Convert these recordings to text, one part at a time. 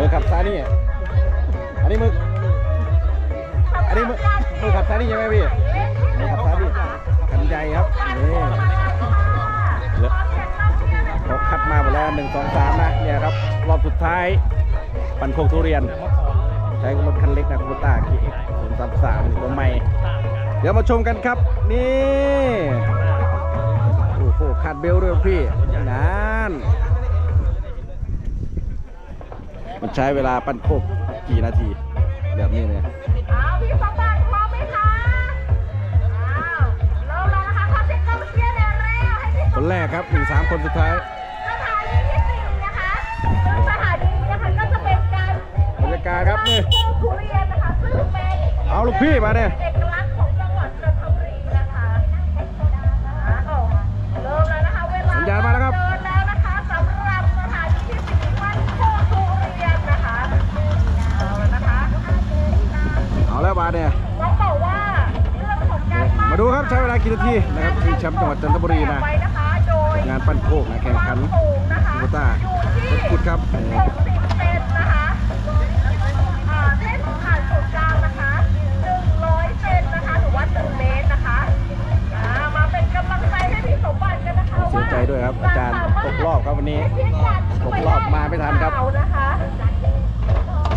มือขับซ้ายนี่อันนี้มืออันนี้มือมือขับซ้ายนี่ใช่ไหมพี่มือขับซ้ายนี่คันใหญ่ครับนี่เลือเขาคัดมาหมดแล้วหนึ่งสองสามนะเนี่ยครับรอบสุดท้ายปันโคกทุเรียนใช้รถคันเล็กนะคูต้าคีศูนย์สามสามตัวใหม่ เดี๋ยวมาชมกันครับ นี่ โอ้โหคาดเบลด้วยพี่นาน มันใช้เวลาปั้นโคกกี่นาที แบบนี้เนี่ยอ้าวพี่สมบัติพร้อมไหมคะอ้าวเริ่มแล้วนะคะขอเช็คกองเชียร์หน่อยเร็วให้พี่สมคนแรกครับหนึ่งสามคนสุดท้ายสถานีที่สี่นะคะซึ่งสถานีนี้นะคะก็จะเป็นการบรรยากาศครับนี่โคทุเรียนนะคะซึ่งเป็น เอาลูกพี่มาเนี่ย เอกลักษณ์ มาดูครับใช้เวลากี่นาทีนะครับชิงแชมป์จังหวัดจันทบุรีนะไว้นะคะโดยงานปั้นโคกนะแข่งขันความสูงนะคะคูต้าอยู่ที่รถขุดครับ60เซนนะคะอ่าเส้นผ่านศูนย์กลางนะคะ100เซนนะคะหรือว่า1เมตรนะคะอ่ามาเป็นกำลังใจให้พี่สมบัติกันนะคะเสียใจด้วยครับ อาจารย์ตกรอบครับวันนี้ตกรอบมาไม่ทันครับเอานะคะ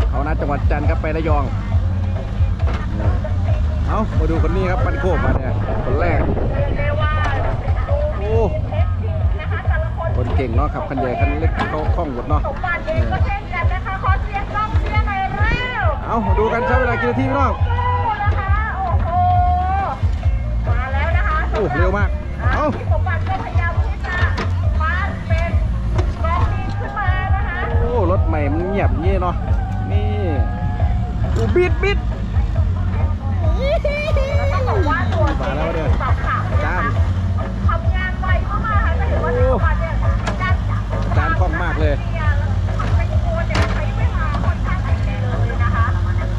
เขานัดจังหวัดจันทร์ครับไประยองนี่ เอามาดูคนนี้ครับปันโคกมาเนี่ยคนแรก โอ้ คนเก่งเนาะขับคันใหญ่คันเล็กเขาคล่องหมดเนาะเองก็เช่นกันนะคะขอเสียงกองเชียร์หน่อยเอามาดูกันใช้เวลากี่นาทีพี่น้องโอ้โหมาแล้วนะคะโอ้เร็วมาก เอาพี่สมบัติก็พยายามที่จะปั้นเป็นกองดินขึ้นะคะโอ้รถใหม่มันเงียบอย่างนี้เนาะ นี่อ้บิดบิด ตัวมาแล้วเนี่ยสอบถามเนี่ยจ้านะนทำงานไวมากๆค่ะจะเห็นว่าพี่สมบัติเนี่ยการจานคล่องมากเลยเนี่ยแล้วทำเป็นโคนเนี่ยใช้เวลาค่อนข้างหลายปีเลยนะคะ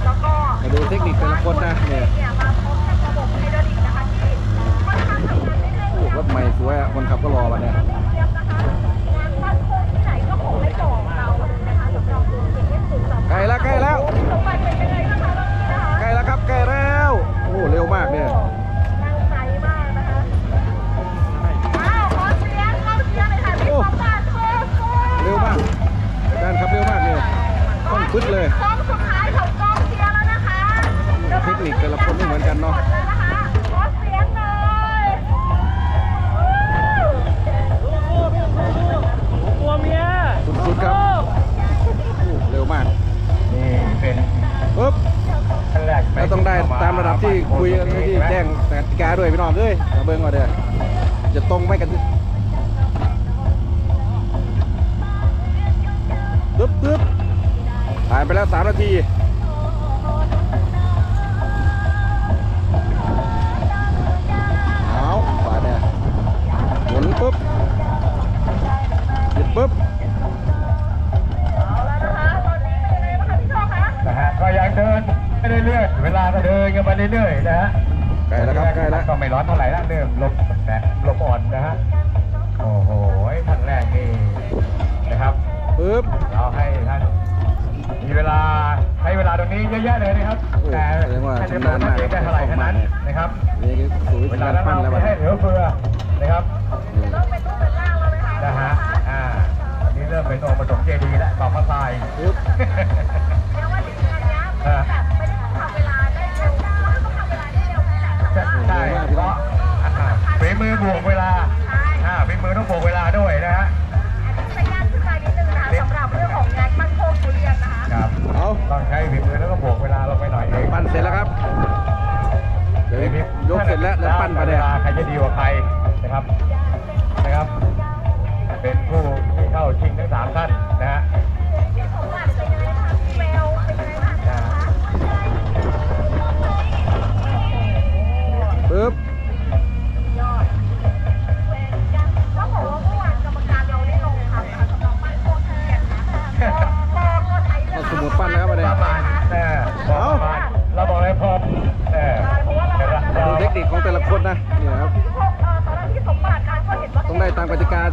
แล้วก็มาดูเทคนิคแต่ละคนนะเนี่ยเนี่ยมาพร้อมกับระบบไฮดรอลิกนะคะที่ค่อนข้างทำงานได้เร็วโอ้รถใหม่สวยอะคนขับก็รอมาเนี่ยเทียบนะคะงานบ้านโคงที่ไหนก็คงไม่บอกเรานะคะสำหรับตัวเก่งที่สุดสำหรับใกล้แล้วใกล้แล้วสมบัติเป็นยังไงนะคะตอนนี้นะคะใกล้แล้วครับใกล้แล้วโอ้เร็วมากเนี่ย แล้วต้องได้ตามระดับที่คุยกันที่แจ้งกติกาด้วยพี่น้องเอ้ยมาเบิ่งก่อนเด้อจะตรงไหมกันปึ๊บปึ๊บผ่านไปแล้ว3นาทีเอาขวาเนี่ยหมุนปุ๊บหยุดปุ๊บ เรื่อยๆ เวลาก็เดินกันไปเรื่อยๆนะฮะใกล้แล้วครับใกล้แล้ว ก็ไม่ร้อนเท่าไหร่แล้วเริ่มลมนะลมอ่อนนะฮะ โอ้โหท่านแรกนี่นะครับ ปึ๊บ เราให้ท่านมีเวลาใช้เวลาตรงนี้เยอะแยะเลยนะครับ โอ้แต่แสดงว่าให้ชำนาญมากเองได้เท่าไหร่เท่านั้นนะครับ นี่คือสูวิเวธีลาการนั้นปั้นเราแล้วไม่วันให้นี้เหลือเฟือนะครับเริ่มเป็นรูปเป็นร่างแล้วไหมคะนะฮะ อ่านี่เริ่มเป็นองค์ผสมเจดีย์และต่อพระทราย ปึ๊บ เอ่าฝีมือบวกเวลาอ่าฝีมือต้องบวกเวลาด้วยนะฮะอันนี้จะยากขึ้นมานิดนึงนะคะสำหรับเรื่องของงานมั่นคงทุเรียนนะคะ ครับเอาต้องใช้ฝีมือแล้วก็บวกเวลาลงไปหน่อยเองปั้นเสร็จแล้วครับ เดี๋ยวยกเสร็จแล้วแล้วปั้นมาเนี่ยเวลาใครจะดีกว่าใครนะครับนะครับ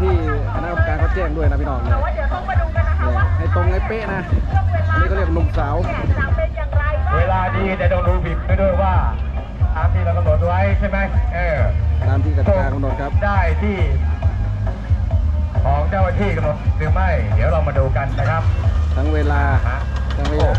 ที่คณะกรรมการเขาแจ้งด้วยนะพี่น้องเนี่แต่ยว่าเดี๋ยวต้องมาดูกันนะคะเนี่ยว่าให้ตรงให้เป๊ะนะเรื่องเวลรียกหนุ่มสาวเนี่ยจะเป็นอย่างไรบ้างเวลาดีแต่ต้องดูบิบไปด้วยว่าตามที่เรากำหนดไว้ใช่ไหมเออตามที่กติกากำหนดครับได้ที่ ของเจ้าหน้าที่กำหนดหรือไม่ เดี๋ยวเรามาดูกันนะครับ ทั้งเวลาฮะทั้งเวโอ้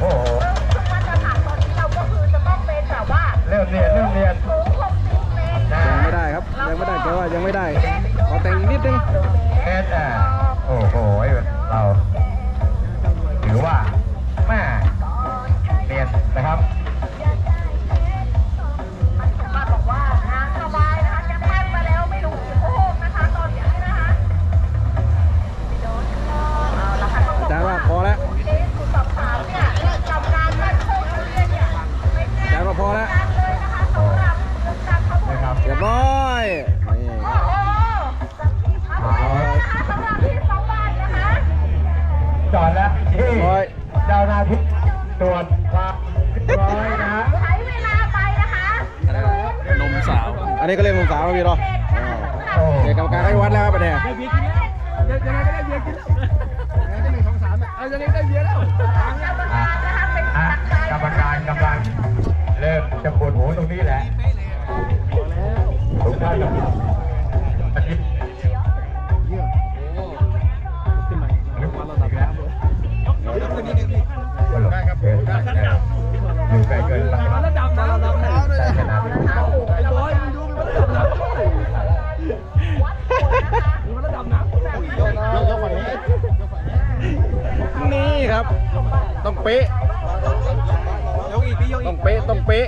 นนี้ก็เรียกนมสาวนะพี่เนาะโอ้เด็กกรรมการให้วัดแล้วครับประเดี๋ยวอะกรรมการกำลังเริ่มจะปวดหัวตรงนี้แหละทุกท่าน เป๊ะ ต้องเป๊ะ ต้องเป๊ะ